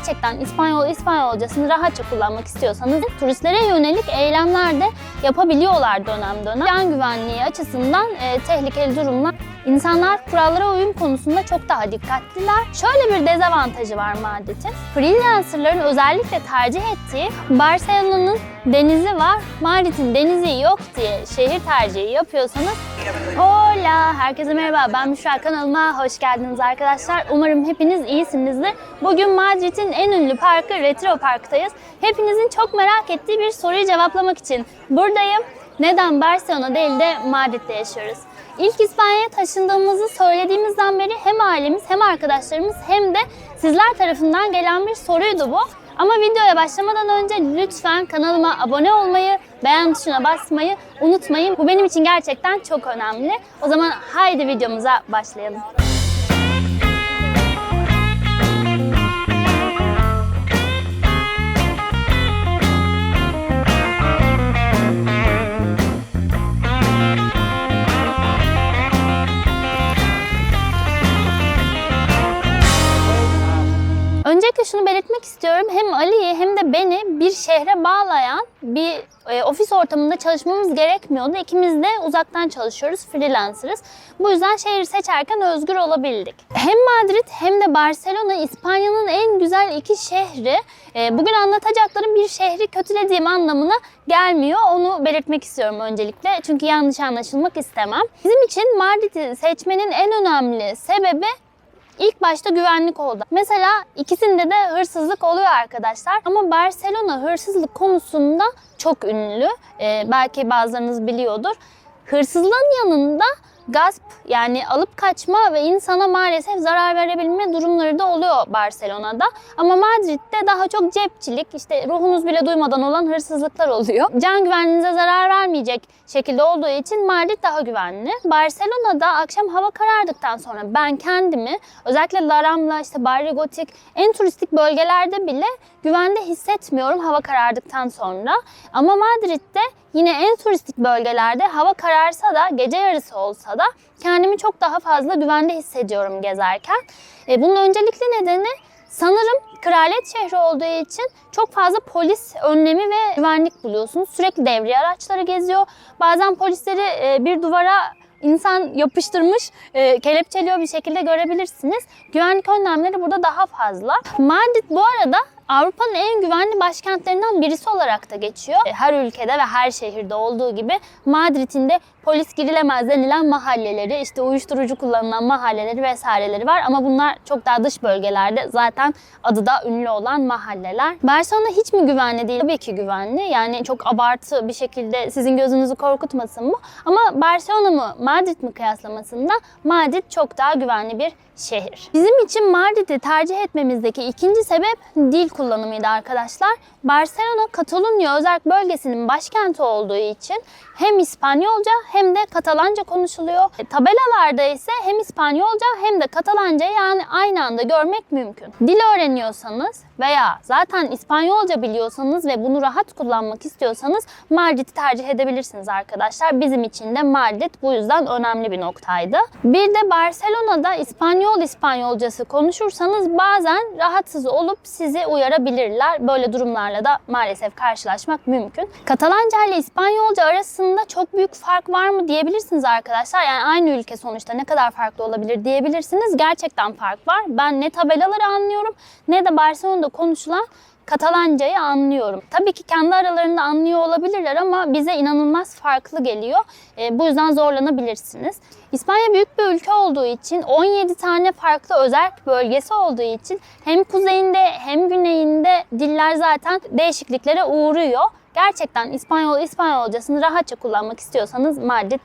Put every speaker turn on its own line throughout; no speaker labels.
gerçekten İspanyol İspanyolcasını rahatça kullanmak istiyorsanız turistlere yönelik eylemler de yapabiliyorlar dönem dönem. Can güvenliği açısından e, tehlikeli durumlar. İnsanlar kurallara uyum konusunda çok daha dikkatliler. Şöyle bir dezavantajı var Madrid'in. Freelancerların özellikle tercih ettiği Barcelona'nın denizi var. Madrid'in denizi yok diye şehir tercihi yapıyorsanız Hola, herkese merhaba. Ben Müşra kanalıma hoş geldiniz arkadaşlar. Umarım hepiniz iyisinizdir. Bugün Madrid'in en ünlü parkı Retiro Park'tayız. Hepinizin çok merak ettiği bir soruyu cevaplamak için buradayım. Neden Barcelona değil de Madrid'de yaşıyoruz? İlk İspanya'ya taşındığımızı söylediğimizden beri hem ailemiz hem arkadaşlarımız hem de sizler tarafından gelen bir soruydu bu. Ama videoya başlamadan önce lütfen kanalıma abone olmayı, beğen tuşuna basmayı unutmayın. Bu benim için gerçekten çok önemli. O zaman haydi videomuza başlayalım. Öncelikle şunu belirtmek istiyorum. Hem Ali'yi hem de beni bir şehre bağlayan bir e, ofis ortamında çalışmamız gerekmiyordu. İkimiz de uzaktan çalışıyoruz, freelancer'ız. Bu yüzden şehir seçerken özgür olabildik. Hem Madrid hem de Barcelona İspanya'nın en güzel iki şehri. E, bugün anlatacaklarım bir şehri kötülediğim anlamına gelmiyor. Onu belirtmek istiyorum öncelikle. Çünkü yanlış anlaşılmak istemem. Bizim için Madrid'i seçmenin en önemli sebebi İlk başta güvenlik oldu. Mesela ikisinde de hırsızlık oluyor arkadaşlar. Ama Barcelona hırsızlık konusunda çok ünlü. Ee, belki bazılarınız biliyordur. Hırsızlığın yanında gasp yani alıp kaçma ve insana maalesef zarar verebilme durumları da oluyor Barcelona'da. Ama Madrid'de daha çok cepçilik, işte ruhunuz bile duymadan olan hırsızlıklar oluyor. Can güvenliğinize zarar vermeyecek şekilde olduğu için Madrid daha güvenli. Barcelona'da akşam hava karardıktan sonra ben kendimi özellikle La Rambla, işte Barrio Gotik en turistik bölgelerde bile güvende hissetmiyorum hava karardıktan sonra. Ama Madrid'de yine en turistik bölgelerde hava kararsa da gece yarısı olsa da kendimi çok daha fazla güvende hissediyorum gezerken. E, bunun öncelikli nedeni sanırım kraliyet şehri olduğu için çok fazla polis önlemi ve güvenlik buluyorsunuz. Sürekli devriye araçları geziyor. Bazen polisleri e, bir duvara insan yapıştırmış, e, kelepçeliyor bir şekilde görebilirsiniz. Güvenlik önlemleri burada daha fazla. Madrid bu arada Avrupa'nın en güvenli başkentlerinden birisi olarak da geçiyor. E, Her ülkede ve her şehirde olduğu gibi Madrid'in de polis girilemez denilen mahalleleri, işte uyuşturucu kullanılan mahalleleri vesaireleri var ama bunlar çok daha dış bölgelerde zaten adı da ünlü olan mahalleler. Barcelona hiç mi güvenli değil? Tabii ki güvenli. Yani çok abartı bir şekilde sizin gözünüzü korkutmasın bu. Ama Barcelona mı Madrid mi kıyaslamasında Madrid çok daha güvenli bir şehir. Bizim için Madrid'i tercih etmemizdeki ikinci sebep dil kullanımıydı arkadaşlar. Barcelona Katalunya özerk bölgesinin başkenti olduğu için hem İspanyolca hem de Katalanca konuşuluyor. E, tabelalarda ise hem İspanyolca hem de Katalanca yani aynı anda görmek mümkün. Dil öğreniyorsanız veya zaten İspanyolca biliyorsanız ve bunu rahat kullanmak istiyorsanız Madrid'i tercih edebilirsiniz arkadaşlar. Bizim için de Madrid bu yüzden önemli bir noktaydı. Bir de Barcelona'da İspanyol İspanyolcası konuşursanız bazen rahatsız olup sizi uyarabilirler. Böyle durumlarla da maalesef karşılaşmak mümkün. Katalanca ile İspanyolca arasında çok büyük fark var mı diyebilirsiniz arkadaşlar. Yani aynı ülke sonuçta ne kadar farklı olabilir diyebilirsiniz. Gerçekten fark var. Ben ne tabelaları anlıyorum ne de Barcelona'da konuşulan Katalancayı anlıyorum. Tabii ki kendi aralarında anlıyor olabilirler ama bize inanılmaz farklı geliyor. E, bu yüzden zorlanabilirsiniz. İspanya büyük bir ülke olduğu için 17 tane farklı özel bölgesi olduğu için hem kuzeyinde hem güneyinde diller zaten değişikliklere uğruyor. Gerçekten İspanyol İspanyolcasını rahatça kullanmak istiyorsanız Madrid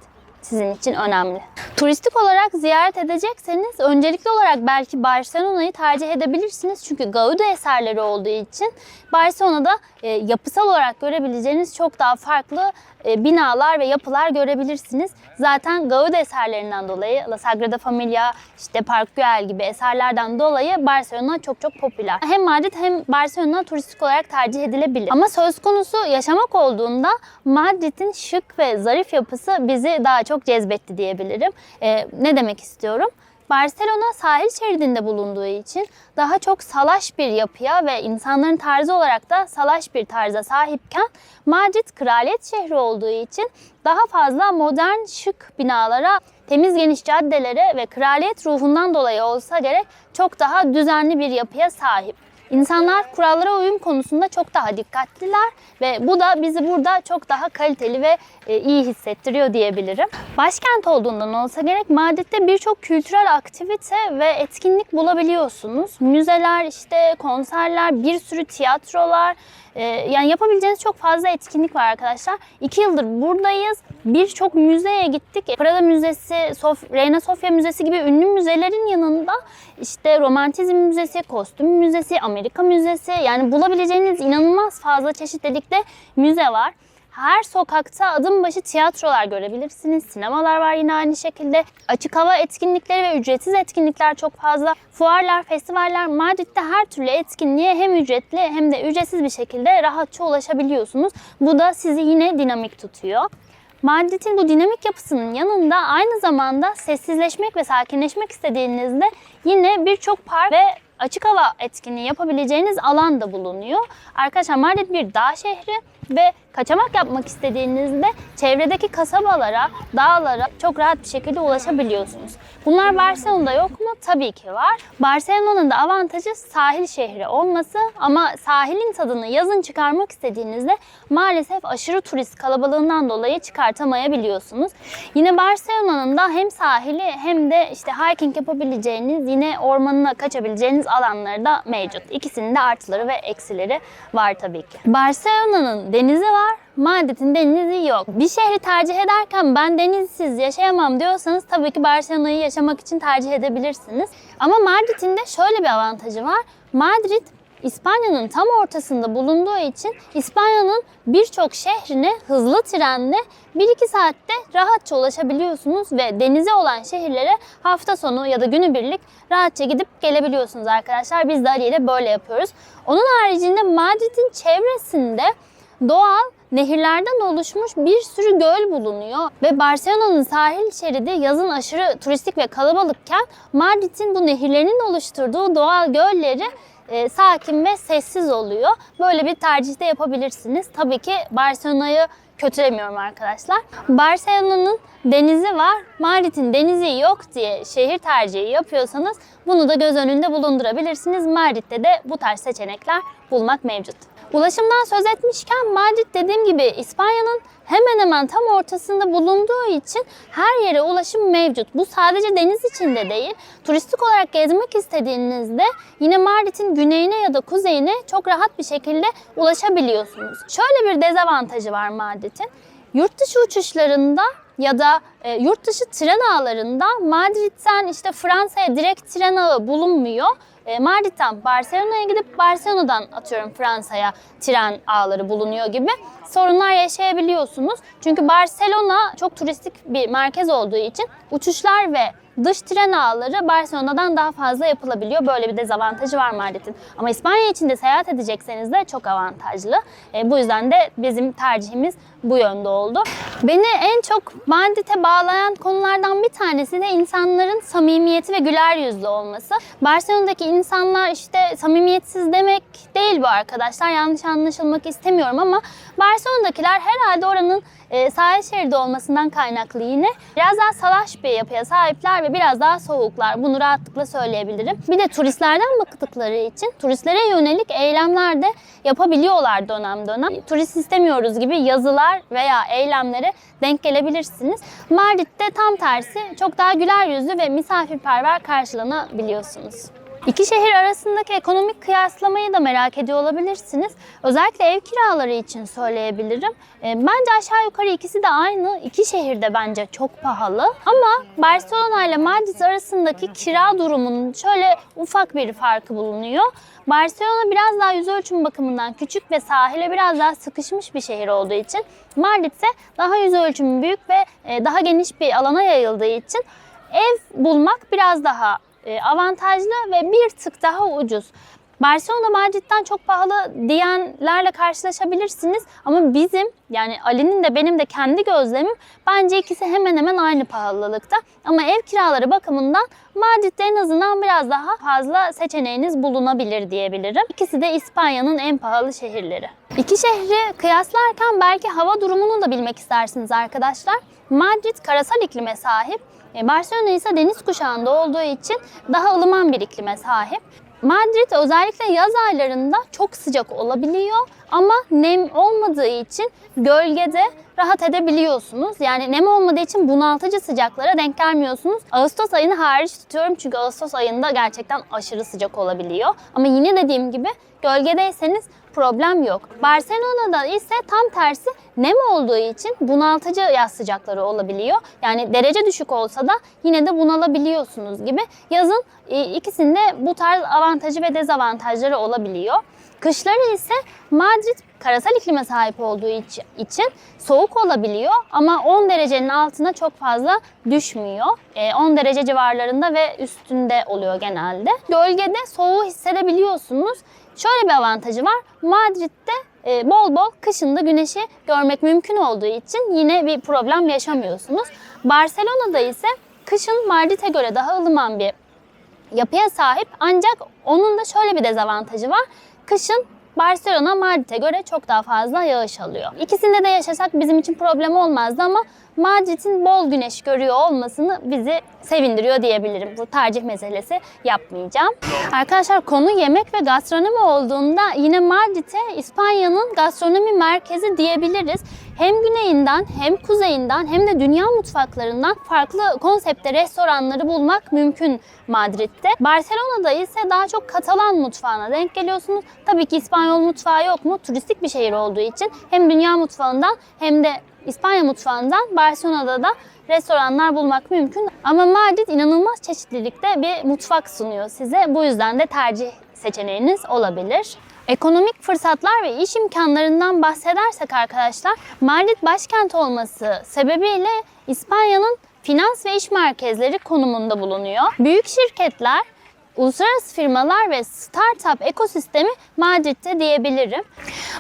sizin için önemli. Turistik olarak ziyaret edecekseniz öncelikli olarak belki Barcelona'yı tercih edebilirsiniz. Çünkü Gaudi eserleri olduğu için Barcelona'da e, yapısal olarak görebileceğiniz çok daha farklı e, binalar ve yapılar görebilirsiniz. Zaten Gaudi eserlerinden dolayı La Sagrada Familia, işte Park Güell gibi eserlerden dolayı Barcelona çok çok popüler. Hem Madrid hem Barcelona turistik olarak tercih edilebilir. Ama söz konusu yaşamak olduğunda Madrid'in şık ve zarif yapısı bizi daha çok cezbetti diyebilirim. E, ne demek istiyorum? Barcelona sahil şeridinde bulunduğu için daha çok salaş bir yapıya ve insanların tarzı olarak da salaş bir tarza sahipken Madrid kraliyet şehri olduğu için daha fazla modern şık binalara, temiz geniş caddelere ve kraliyet ruhundan dolayı olsa gerek çok daha düzenli bir yapıya sahip. İnsanlar kurallara uyum konusunda çok daha dikkatliler ve bu da bizi burada çok daha kaliteli ve e, iyi hissettiriyor diyebilirim. Başkent olduğundan olsa gerek Madrid'de birçok kültürel aktivite ve etkinlik bulabiliyorsunuz. Müzeler, işte konserler, bir sürü tiyatrolar, e, yani yapabileceğiniz çok fazla etkinlik var arkadaşlar. İki yıldır buradayız. Birçok müzeye gittik. Prada Müzesi, Sof Reina Sofia Müzesi gibi ünlü müzelerin yanında işte Romantizm Müzesi, Kostüm Müzesi, Amerika Müzesi yani bulabileceğiniz inanılmaz fazla çeşitlilikte müze var. Her sokakta adım başı tiyatrolar görebilirsiniz. Sinemalar var yine aynı şekilde. Açık hava etkinlikleri ve ücretsiz etkinlikler çok fazla. Fuarlar, festivaller, Madrid'de her türlü etkinliğe hem ücretli hem de ücretsiz bir şekilde rahatça ulaşabiliyorsunuz. Bu da sizi yine dinamik tutuyor. Madrid'in bu dinamik yapısının yanında aynı zamanda sessizleşmek ve sakinleşmek istediğinizde yine birçok park ve açık hava etkinliği yapabileceğiniz alan da bulunuyor. Arkadaşlar Madrid bir dağ şehri ve kaçamak yapmak istediğinizde çevredeki kasabalara, dağlara çok rahat bir şekilde ulaşabiliyorsunuz. Bunlar Barcelona'da yok mu? Tabii ki var. Barcelona'nın da avantajı sahil şehri olması ama sahilin tadını yazın çıkarmak istediğinizde maalesef aşırı turist kalabalığından dolayı çıkartamayabiliyorsunuz. Yine Barcelona'nın da hem sahili hem de işte hiking yapabileceğiniz yine ormanına kaçabileceğiniz alanları da mevcut. İkisinin de artıları ve eksileri var tabii ki. Barcelona'nın denizi var. Madrid'in denizi yok. Bir şehri tercih ederken ben denizsiz yaşayamam diyorsanız tabii ki Barcelona'yı yaşamak için tercih edebilirsiniz. Ama Madrid'in de şöyle bir avantajı var. Madrid İspanya'nın tam ortasında bulunduğu için İspanya'nın birçok şehrine hızlı trenle 1-2 saatte rahatça ulaşabiliyorsunuz ve denize olan şehirlere hafta sonu ya da günübirlik rahatça gidip gelebiliyorsunuz arkadaşlar. Biz de Ali ile böyle yapıyoruz. Onun haricinde Madrid'in çevresinde doğal nehirlerden oluşmuş bir sürü göl bulunuyor ve Barcelona'nın sahil şeridi yazın aşırı turistik ve kalabalıkken Madrid'in bu nehirlerinin oluşturduğu doğal gölleri e, sakin ve sessiz oluyor. Böyle bir tercih de yapabilirsiniz. Tabii ki Barcelona'yı kötülemiyorum arkadaşlar. Barcelona'nın denizi var, Madrid'in denizi yok diye şehir tercihi yapıyorsanız bunu da göz önünde bulundurabilirsiniz. Madrid'de de bu tarz seçenekler bulmak mevcut. Ulaşımdan söz etmişken Madrid dediğim gibi İspanya'nın hemen hemen tam ortasında bulunduğu için her yere ulaşım mevcut. Bu sadece deniz içinde değil. Turistik olarak gezmek istediğinizde yine Madrid'in güneyine ya da kuzeyine çok rahat bir şekilde ulaşabiliyorsunuz. Şöyle bir dezavantajı var Madrid'in. Yurt dışı uçuşlarında ya da e, yurt dışı tren ağlarında Madrid'den işte Fransa'ya direkt tren ağı bulunmuyor. E, Madrid'den Barcelona'ya gidip Barcelona'dan atıyorum Fransa'ya tren ağları bulunuyor gibi sorunlar yaşayabiliyorsunuz. Çünkü Barcelona çok turistik bir merkez olduğu için uçuşlar ve dış tren ağları Barcelona'dan daha fazla yapılabiliyor. Böyle bir dezavantajı var Madrid'in. Ama İspanya için de seyahat edecekseniz de çok avantajlı. E, bu yüzden de bizim tercihimiz bu yönde oldu. Beni en çok Madrid'e bağlayan konulardan bir tanesi de insanların samimiyeti ve güler yüzlü olması. Barcelona'daki insanlar işte samimiyetsiz demek değil bu arkadaşlar. Yanlış anlaşılmak istemiyorum ama Barcelona'dakiler herhalde oranın e, sahil şeridi olmasından kaynaklı yine biraz daha salaş bir yapıya sahipler ve biraz daha soğuklar. Bunu rahatlıkla söyleyebilirim. Bir de turistlerden baktıkları için turistlere yönelik eylemler de yapabiliyorlar dönem dönem. Turist istemiyoruz gibi yazılar veya eylemlere denk gelebilirsiniz. Madrid'de tam tersi çok daha güler yüzlü ve misafirperver karşılanabiliyorsunuz. İki şehir arasındaki ekonomik kıyaslamayı da merak ediyor olabilirsiniz. Özellikle ev kiraları için söyleyebilirim. E, Bence aşağı yukarı ikisi de aynı. İki şehirde bence çok pahalı. Ama Barcelona ile Madrid arasındaki kira durumunun şöyle ufak bir farkı bulunuyor. Barcelona biraz daha yüz ölçüm bakımından küçük ve sahile biraz daha sıkışmış bir şehir olduğu için Madrid ise daha yüz ölçümü büyük ve e, daha geniş bir alana yayıldığı için ev bulmak biraz daha avantajlı ve bir tık daha ucuz. Barcelona Madrid'den çok pahalı diyenlerle karşılaşabilirsiniz ama bizim yani Ali'nin de benim de kendi gözlemim bence ikisi hemen hemen aynı pahalılıkta. Ama ev kiraları bakımından Madrid'de en azından biraz daha fazla seçeneğiniz bulunabilir diyebilirim. İkisi de İspanya'nın en pahalı şehirleri. İki şehri kıyaslarken belki hava durumunu da bilmek istersiniz arkadaşlar. Madrid karasal iklime sahip. E, Barcelona ise deniz kuşağında olduğu için daha ılıman bir iklime sahip. Madrid özellikle yaz aylarında çok sıcak olabiliyor ama nem olmadığı için gölgede rahat edebiliyorsunuz. Yani nem olmadığı için bunaltıcı sıcaklara denk gelmiyorsunuz. Ağustos ayını hariç tutuyorum çünkü Ağustos ayında gerçekten aşırı sıcak olabiliyor. Ama yine dediğim gibi gölgedeyseniz problem yok. Barcelona'da ise tam tersi nem olduğu için bunaltıcı yaz sıcakları olabiliyor. Yani derece düşük olsa da yine de bunalabiliyorsunuz gibi. Yazın e, ikisinde bu tarz avantajı ve dezavantajları olabiliyor. Kışları ise Madrid karasal iklime sahip olduğu iç- için soğuk olabiliyor ama 10 derecenin altına çok fazla düşmüyor. E, 10 derece civarlarında ve üstünde oluyor genelde. Gölgede soğuğu hissedebiliyorsunuz. Şöyle bir avantajı var. Madrid'de e, bol bol kışında güneşi görmek mümkün olduğu için yine bir problem yaşamıyorsunuz. Barcelona'da ise kışın Madrid'e göre daha ılıman bir yapıya sahip ancak onun da şöyle bir dezavantajı var. Kışın Barcelona Madrid'e göre çok daha fazla yağış alıyor. İkisinde de yaşasak bizim için problem olmazdı ama Madrid'in bol güneş görüyor olmasını bizi sevindiriyor diyebilirim. Bu tercih meselesi yapmayacağım. Arkadaşlar konu yemek ve gastronomi olduğunda yine Madrid'e İspanya'nın gastronomi merkezi diyebiliriz. Hem güneyinden hem kuzeyinden hem de dünya mutfaklarından farklı konsepte restoranları bulmak mümkün Madrid'de. Barcelona'da ise daha çok Katalan mutfağına denk geliyorsunuz. Tabii ki İspanyol mutfağı yok mu? Turistik bir şehir olduğu için hem dünya mutfağından hem de İspanya mutfağından Barcelona'da da restoranlar bulmak mümkün. Ama Madrid inanılmaz çeşitlilikte bir mutfak sunuyor size. Bu yüzden de tercih seçeneğiniz olabilir. Ekonomik fırsatlar ve iş imkanlarından bahsedersek arkadaşlar, Madrid başkent olması sebebiyle İspanya'nın finans ve iş merkezleri konumunda bulunuyor. Büyük şirketler Uluslararası firmalar ve startup ekosistemi Madrid'de diyebilirim.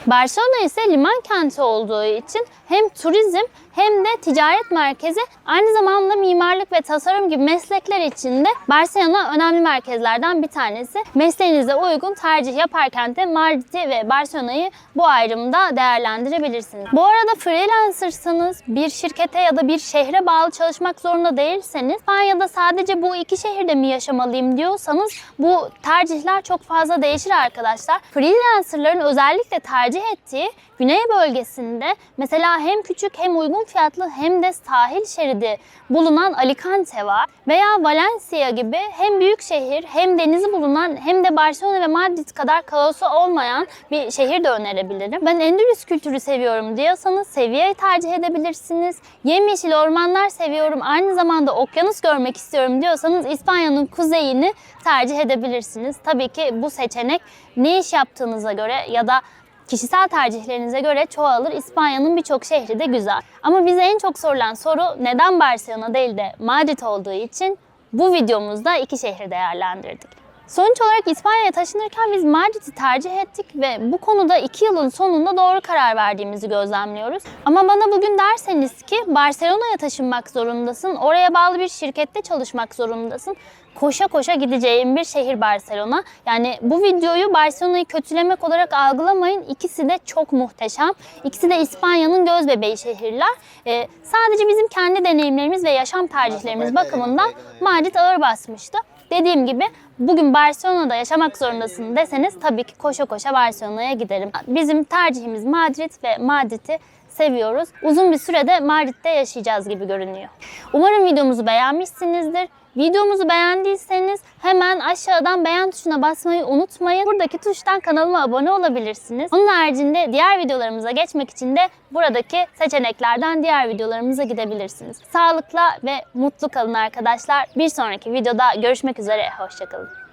Barcelona ise liman kenti olduğu için hem turizm hem de ticaret merkezi aynı zamanda mimarlık ve tasarım gibi meslekler için de Barcelona önemli merkezlerden bir tanesi. Mesleğinize uygun tercih yaparken de Madrid'i ve Barcelona'yı bu ayrımda değerlendirebilirsiniz. Bu arada freelancersanız bir şirkete ya da bir şehre bağlı çalışmak zorunda değilseniz İspanya'da sadece bu iki şehirde mi yaşamalıyım diyorsanız bu tercihler çok fazla değişir arkadaşlar. Freelancerların özellikle tercih ettiği güney bölgesinde mesela hem küçük hem uygun fiyatlı hem de sahil şeridi bulunan Alicante var. Veya Valencia gibi hem büyük şehir hem denizi bulunan hem de Barcelona ve Madrid kadar kaosu olmayan bir şehir de önerebilirim. Ben Endülüs kültürü seviyorum diyorsanız Sevilla'yı tercih edebilirsiniz. Yemyeşil ormanlar seviyorum aynı zamanda okyanus görmek istiyorum diyorsanız İspanya'nın kuzeyini tercih edebilirsiniz. Tabii ki bu seçenek ne iş yaptığınıza göre ya da kişisel tercihlerinize göre çoğalır. İspanya'nın birçok şehri de güzel. Ama bize en çok sorulan soru neden Barcelona değil de Madrid olduğu için bu videomuzda iki şehri değerlendirdik. Sonuç olarak İspanya'ya taşınırken biz Madrid'i tercih ettik ve bu konuda iki yılın sonunda doğru karar verdiğimizi gözlemliyoruz. Ama bana bugün derseniz ki Barcelona'ya taşınmak zorundasın, oraya bağlı bir şirkette çalışmak zorundasın. Koşa koşa gideceğim bir şehir Barcelona. Yani bu videoyu Barcelona'yı kötülemek olarak algılamayın. İkisi de çok muhteşem. İkisi de İspanya'nın göz bebeği şehirler. Ee, sadece bizim kendi deneyimlerimiz ve yaşam tercihlerimiz bakımından Madrid ağır basmıştı. Dediğim gibi bugün Barcelona'da yaşamak zorundasın deseniz tabii ki koşa koşa Barcelona'ya giderim. Bizim tercihimiz Madrid ve Madrid'i seviyoruz. Uzun bir sürede Madrid'de yaşayacağız gibi görünüyor. Umarım videomuzu beğenmişsinizdir. Videomuzu beğendiyseniz hemen aşağıdan beğen tuşuna basmayı unutmayın. Buradaki tuştan kanalıma abone olabilirsiniz. Onun haricinde diğer videolarımıza geçmek için de buradaki seçeneklerden diğer videolarımıza gidebilirsiniz. Sağlıkla ve mutlu kalın arkadaşlar. Bir sonraki videoda görüşmek üzere. Hoşçakalın.